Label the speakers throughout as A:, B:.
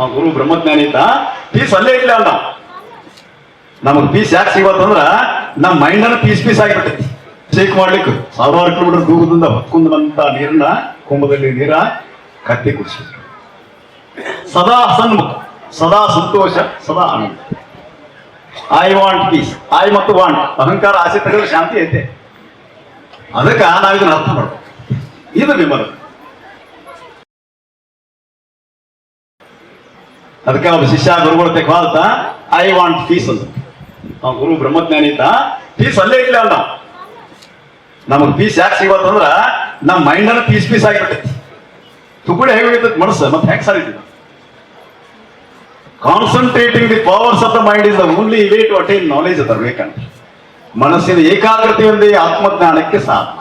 A: ಆ ಗುರು ಬ್ರಹ್ಮಜ್ಞಾನಿ ಇದ್ದ ಪೀಸ್ ಅಲ್ಲೇ ಇಲ್ಲ ಅಲ್ಲ ನಮಗ್ ಪೀಸ್ ಯಾಕೆ ಸಿಗೋತ್ತಂದ್ರ ನಮ್ಮ ಮೈಂಡ್ ಅನ್ನ ಪೀಸ್ ಪೀಸ್ ಆಗಿಬಿಟ್ಟೈತಿ. ಶೇಕ್ ಮಾಡ್ಲಿಕ್ಕೆ ಸಾವಿರಾರು ಕಿಲೋಮೀಟರ್ ದೂರದಿಂದ ಹೊತ್ಕೊಂಡು ನೀರನ್ನ ಕುಂಭದಲ್ಲಿ ನೀರ ಕತ್ತಿ ಕುಡಿಸಿ ಸದಾ ಸನ್ಮುಖ, ಸದಾ ಸಂತೋಷ, ಸದಾ ಆನಂದ. ಐ ವಾಂಟ್ ಪೀಸ್ ಐ ಮತ್ತು ವಾಂಟ್ ಅಹಂಕಾರ, ಆಸೆ ತೆಗೆದ್ರೆ ಶಾಂತಿ ಐತೆ. ಅದಕ್ಕೆ ನಾವು ಇದನ್ನ ಅರ್ಥ ಮಾಡ್ಬೇಕು. ಇದು ವಿಮಲ ಅದಕ್ಕೆ ಒಬ್ಬ ಶಿಷ್ಯ ಗುರುಗಳ ತೆಗೆದ ಐ ವಾಂಟ್ ಪೀಸ್ ಅಂತ. ಆ ಗುರು ಬ್ರಹ್ಮಜ್ಞಾನಿ ಅಂತ. ಪೀಸ್ ಅಲ್ಲೇ ಇಲ್ಲ ಅಲ್ಲ. ನಮಗ್ ಪೀಸ್ ಯಾಕೆ ಸಿಗೋತಂದ್ರ ನಮ್ಮ ಮೈಂಡ್ ಅನ್ನ ಪೀಸ್ ಪೀಸ್ ಆಗಿರ್ತೈತಿ ಹೇಗೆ ಹೋಗಿರ್ತೈತಿ ಮನಸ್ಸು, ಮತ್ತೆ ಹೆಂಗ್ ಸರಿ concentrating the powers of the mind is the only way to attain knowledge ಅದ ಬೇಕಂತ ಮನಸ್ಸಿನ ಏಕಾಗ್ರತೆಯೊಂದೇ ಆತ್ಮಜ್ಞಾನಕ್ಕೆ ಸಾಧನ.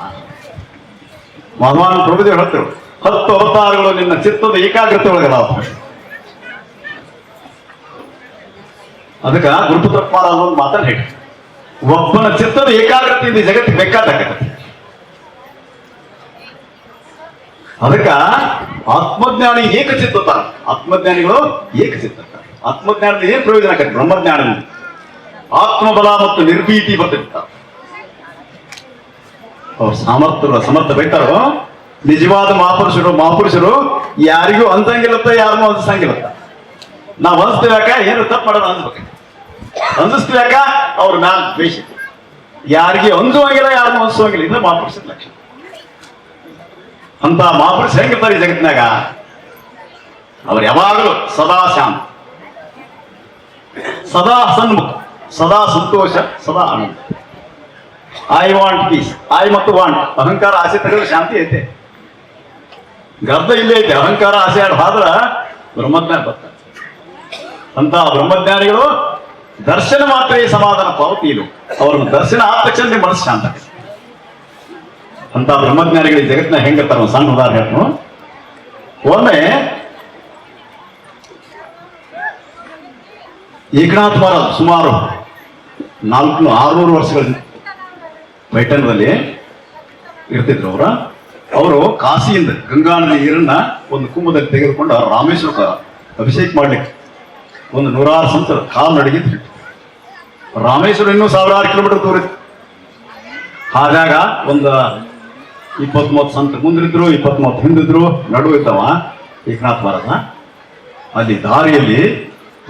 A: ಭಗವಾನ್ ಪ್ರಭುದೇವ್ ಹೇಳ್ತೇವೆ ಹತ್ತು ಅವತಾರಗಳು ನಿನ್ನ ಚಿತ್ತದ ಏಕಾಗ್ರತೆ ಒಳಗದಾವ ಅದಕ್ಕ ಗುರುಪುತ್ರಪ್ಪ ಒಂದು ಮಾತನ್ನ ಹೇಳಿ ಒಬ್ಬನ ಚಿತ್ತದ ಏಕಾಗ್ರತೆಯಿಂದ ಜಗತ್ತಿಗೆ ಬೇಕಾದಾಗತ್ತೆ ಅದಕ್ಕ ಆತ್ಮಜ್ಞಾನಿ ಏಕಚಿತ್ತ ಆತ್ಮಜ್ಞಾನಿಗಳು ಏಕಚಿತ್ತ ಆತ್ಮಜ್ಞಾನದ ಏನ್ ಪ್ರಯೋಜನ ಆಗತ್ತೆ ಬ್ರಹ್ಮಜ್ಞಾನ ಆತ್ಮಬಲ ಮತ್ತು ನಿರ್ಭೀತಿ ಬರ್ತಿರ್ತಾರ ಅವ್ರ ಸಾಮರ್ಥ್ಯ ಸಮರ್ಥ ಬೈತಾರೋ? ನಿಜವಾದ ಮಹಾಪುರುಷರು ಮಹಾಪುರುಷರು ಯಾರಿಗೂ ಅನ್ಸಂಗಿಲ್ಲತ್ತ ಯಾರನ್ನೂ ಅನ್ಸಂಗಿಲ್ಲತ್ತ. ನಾವ್ ಅನ್ಸ್ತೀವ್ಯಾಕ ಏನು ತಪ್ಪು ಮಾಡೋದು ಅನ್ಸ್ಬೇಕು ಅನ್ಸ್ತೀವ್ಯಾಕ ಅವ್ರ ಮ್ಯಾಲ ದ್ವೇಷ. ಯಾರಿಗೆ ಅನ್ಸುವಂಗಿಲ್ಲ ಯಾರನ್ನು ಅನ್ಸುವಂಗಿಲ್ಲ ಇದು ಮಹಾಪುರುಷನ ಲಕ್ಷಣ. ಅಂತ ಮಹಾಪುರುಷ ಹೆಂಗಿರ್ತಾರೆ ಈ ಜಗತ್ತಿನಾಗ? ಅವ್ರು ಯಾವಾಗಲೂ ಸದಾ ಶಾಂತ. ಸದಾ ಸನ್ಮುಖ. ಸದಾ ಸಂತೋಷ, ಸದಾ ಆನಂದ. ಐ ವಾಂಟ್ ಪೀಸ್ ಐ ಮತ್ತು ವಾಂಟ್ ಅಹಂಕಾರ, ಆಸೆ ತಗೊಂಡ್ರೆ ಶಾಂತಿ ಐತೆ. ಗರ್ಭ ಇಲ್ಲೇ ಐತೆ. ಅಹಂಕಾರ, ಆಸೆ ಆಡ್ ಹೋದ್ರ ಬ್ರಹ್ಮಜ್ಞಾನ ಬರ್ತಾರೆ. ಅಂತ ಬ್ರಹ್ಮಜ್ಞಾನಿಗಳು ದರ್ಶನ ಮಾತ್ರ ಈ ಸಮಾಧಾನ ಪಾವತಿ ಇದು ಅವ್ರನ್ನ ದರ್ಶನ ಆದ ತಕ್ಷಣ ನಿಮ್ಮ ಮನಸ್ಸು ಶಾಂತ. ಅಂತ ಬ್ರಹ್ಮಜ್ಞಾನಿಗಳು ಈ ಜಗತ್ತಿನ ಹೆಂಗ ಒಂದು ಸಣ್ಣ ಉದಾಹರಣೆ ಹೇಳ್ತೀನಿ. ಒಮ್ಮೆ ಏಕನಾಥ್ ಮಹಾರಾಜ್ ಸುಮಾರು ನಾಲ್ಕು ಆರುನೂರು ವರ್ಷಗಳ ಪೈಠಣದಲ್ಲಿ ಇರ್ತಿದ್ರು ಅವರ ಅವರು ಕಾಶಿಯಿಂದ ಗಂಗಾ ನದಿ ನೀರನ್ನ ಒಂದು ಕುಂಭದಲ್ಲಿ ತೆಗೆದುಕೊಂಡು ರಾಮೇಶ್ವರ ಅಭಿಷೇಕ ಮಾಡ್ಲಿಕ್ಕೆ ಒಂದು ನೂರಾರು ಸಂತರ ಕಾಲು ನಡಿಗೆ ರಾಮೇಶ್ವರ ಇನ್ನೂ ಸಾವಿರಾರು ಕಿಲೋಮೀಟರ್ ದೂರ ಇತ್ತು. ಹಾಗಾಗ ಒಂದು ಇಪ್ಪತ್ತ್ ಮೂವತ್ತು ಸಂತ ಮುಂದಿದ್ರು ಇಪ್ಪತ್ತ್ ಮೂವತ್ತು ಹಿಂದಿದ್ರು ನಡುವೆ ಇದ್ದವ, ಏಕನಾಥ್ ಭಾರತ. ಅಲ್ಲಿ ದಾರಿಯಲ್ಲಿ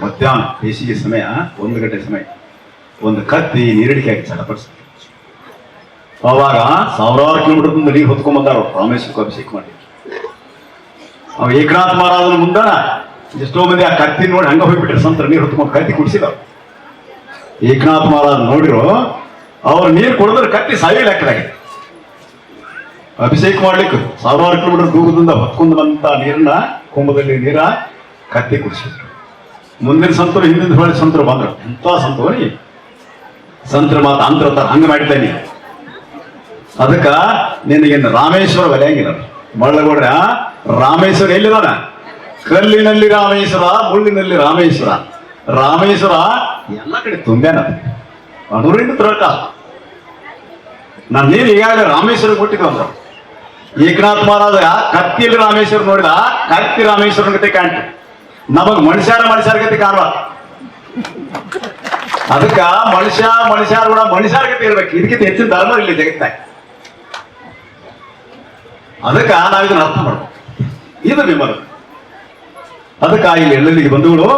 A: ಮಧ್ಯಾಹ್ನ ಬೇಸಿಗೆ ಸಮಯ, ಒಂದು ಗಂಟೆ ಸಮಯ, ಒಂದು ಕತ್ತಿ ನೀರಡಿಕೆ ಆಗಿ ಚಡಪಡಿಸ್ತಾರೆ ಅವಾಗ ಸಾವಿರಾರು ಕಿಲೋಮೀಟರ್ ನೀರು ಹೊತ್ಕೊಂಬಂದಾರ ರಾಮೇಶ್ವರ ಅಭಿಷೇಕ ಮಾಡಿ ಅವ ಏಕನಾಥ್ ಮಹಾರಾಜನ ಮುಂದ ಎಷ್ಟೋ ಮಂದಿ ಆ ಕತ್ತಿ ನೋಡಿ ಹಂಗ ಹೋಗ್ಬಿಟ್ರೆ. ಸಂತರ ನೀರು ಹೊತ್ಕೊಂಡು ಕತ್ತಿ ಕುಡಿಸಿಲ್ಲ. ಏಕನಾಥ್ ಮಹಾರಾಜ್ ನೋಡಿರೋ, ಅವ್ರು ನೀರು ಕುಡಿದ್ರೆ ಕತ್ತಿ ಸಾಯಿ ಲೆಕ್ಕದಾಗೆ. ಅಭಿಷೇಕ ಮಾಡ್ಲಿಕ್ಕೆ ಸಾವಿರಾರು ಕಿಲೋಮೀಟರ್ ದೂರದಿಂದ ಹೊತ್ಕೊಂಡು ಬಂತ ನೀರನ್ನ, ಕುಂಭದಲ್ಲಿ ನೀರ ಕತ್ತಿ ಕುಡಿಸಿದ್ರು. ಮುಂದಿನ ಸಂತರು, ಹಿಂದಿನ ಹೊಳೆ ಸಂತರು ಬಂದ್ರು. ಎಂತ ಸಂತೋನಿ ಸಂತರ ಮಾತು ಅಂತರ ಹಂಗ ಮಾಡಿದ್ದೇನೆ ಅದಕ್ಕ ನಿನಗೆ ರಾಮೇಶ್ವರ ಒಲೆಯಂಗಿಲ್ಲ ಮಳ್ಳಗೌಡ್ರ, ರಾಮೇಶ್ವರ ಎಲ್ಲಿದಾನ? ಕಲ್ಲಿನಲ್ಲಿ ರಾಮೇಶ್ವರ, ಮುಳ್ಳಿನಲ್ಲಿ ರಾಮೇಶ್ವರ. ರಾಮೇಶ್ವರ ಎಲ್ಲ ಕಡೆ ತುಂಬ್ಯಾನ. ಅನೂರಿಂದ ತರಕ. ನಾನು ನೀನು ಈಗಾಗಲೇ ರಾಮೇಶ್ವರ ಕೊಟ್ಟಿದ್ದು ಅಂದ್ರು ಏಕನಾಥ್ ಮಹಾರಾಜ ಕತ್ತಿಯಲ್ಲಿ ರಾಮೇಶ್ವರ ನೋಡಿದ, ಕತ್ತಿ ರಾಮೇಶ್ವರನ ಕತೆ ಕಾಣ್ತು. ನಮಗ್ ಮನುಷ್ಯರ ಮನುಷ್ಯರ ಕತೆ ಕಾಣುವ. ಅದಕ್ಕ ಮನುಷ್ಯ ಮನುಷ್ಯರ ಕೂಡ ಮನುಷ್ಯರ ಕತೆ ಇರ್ಬೇಕು. ಇದಕ್ಕಿಂತ ಹೆಚ್ಚಿನ ಧರ್ಮ ಇಲ್ಲಿ ಜಗತ್ತಾಗ ಅದಕ್ಕ ನಾವಿದನ್ನ ಅರ್ಥ ಮಾಡ್ಬೇಕು. ಇದು ವಿಮಲ ಅದಕ್ಕ ಇಲ್ಲಿ ಎಲ್ಲರಿಗೆ ಬಂಧುಗಳು?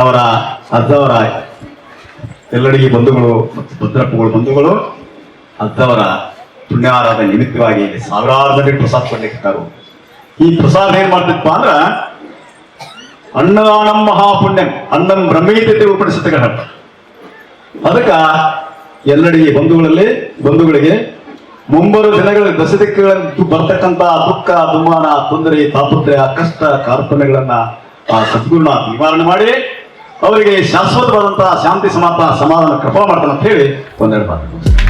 A: ಅವರ ಅದ್ದವರ ಎಲ್ಲರಿಗೆ ಬಂಧುಗಳು ಮತ್ತು ಭದ್ರಪ್ಪಗಳು ಬಂಧುಗಳು? ಅದ್ದವರ ಪುಣ್ಯಾರಾದ ನಿಮಿತ್ತವಾಗಿ ಸಾವಿರಾರು ಮಂದಿ ಪ್ರಸಾದ ಕೊಡ್ಲಿಕ್ಕೆ ಈ ಪ್ರಸಾದ ಏನ್ ಮಾಡ್ತಿಪ್ಪ ಅಂದ್ರ, ಅನ್ನದಾನಂ ಮಹಾಪುಣ್ಯಂ, ಅನ್ನಂ ಬ್ರಹ್ಮೀತತೆ ಉಪಡಿಸುತ್ತೆ ಅದಕ್ಕ ಎಲ್ಲರಿಗೆ ಬಂಧುಗಳಲ್ಲಿ, ಬಂಧುಗಳಿಗೆ ಮುಂಬರುವ ದಿನಗಳ ದಶದಿಕ್ಕಗಳಲ್ಲಿ ಬರ್ತಕ್ಕಂಥ ದುಃಖ ಅಭಿಮಾನ ತೊಂದರೆ, ತಾಪತ್ರಯ, ಕಷ್ಟ, ಕಾರ್ಪಣ್ಯಗಳನ್ನ ಆ ಸದ್ಗುಣ ನಿವಾರಣೆ ಮಾಡಿ, ಅವರಿಗೆ ಶಾಶ್ವತವಾದಂತಹ ಶಾಂತಿ ಸಮಾಧಾನ ಸಮಾಧಾನ, ಕೃಪಾ ಮಾಡ್ತಾನೆ ಅಂತ ಹೇಳಿ ಒಂದೆರಡು ಮಾತು.